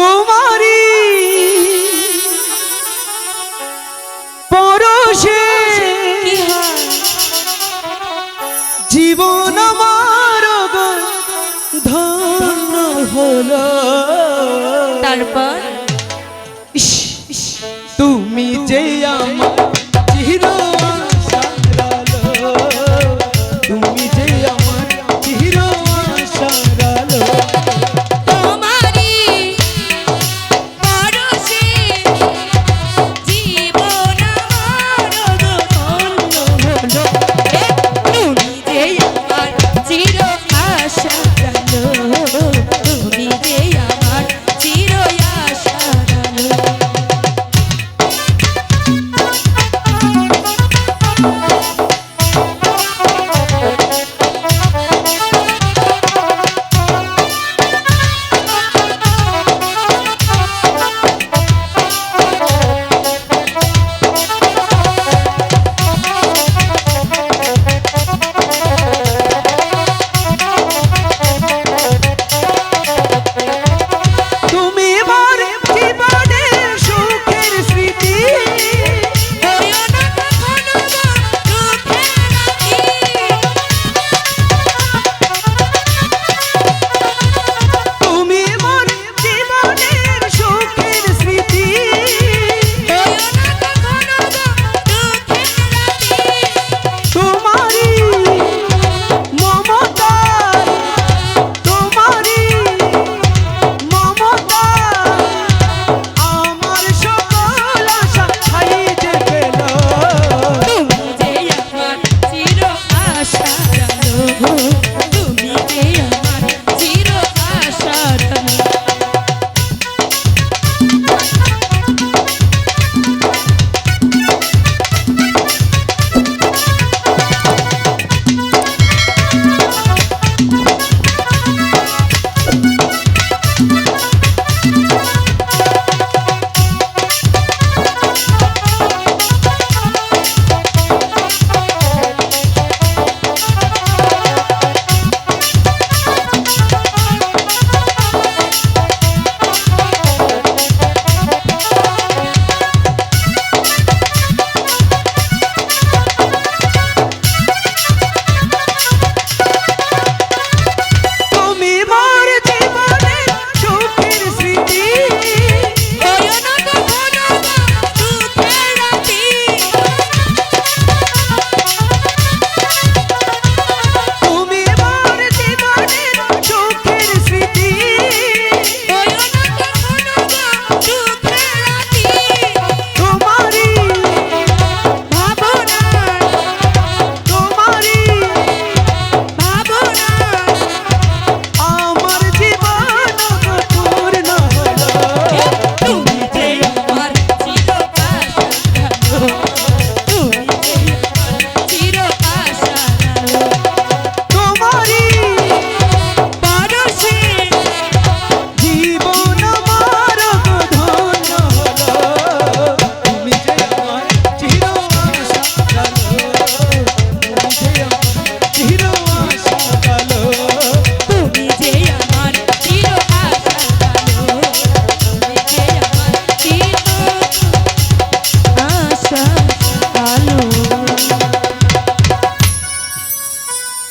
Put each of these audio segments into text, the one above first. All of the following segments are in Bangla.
তোমারি পরশে জীবন আমার ধন্য হলো। তারপর? তুমি যে আমার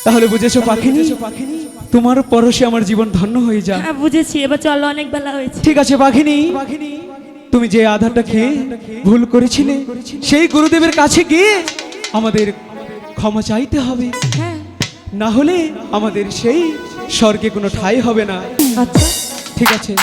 তাহলে বুঝেছ পাখিনি? তোমার পরশে আমার জীবন ধন্য হয়ে যায় হ্যাঁ বুঝেছি। এবার চলো অনেক বেলা হয়েছে। ঠিক আছে পাখিনি? তুমি যে আধারটা খেয়ে ভুল করেছিলে সেই গুরুদেবের কাছে গিয়ে আমাদের ক্ষমা চাইতে হবে। হ্যাঁ। না হলে আমাদের সেই স্বর্গে কোনো ঠাই হবে না। আচ্ছা। ঠিক আছে।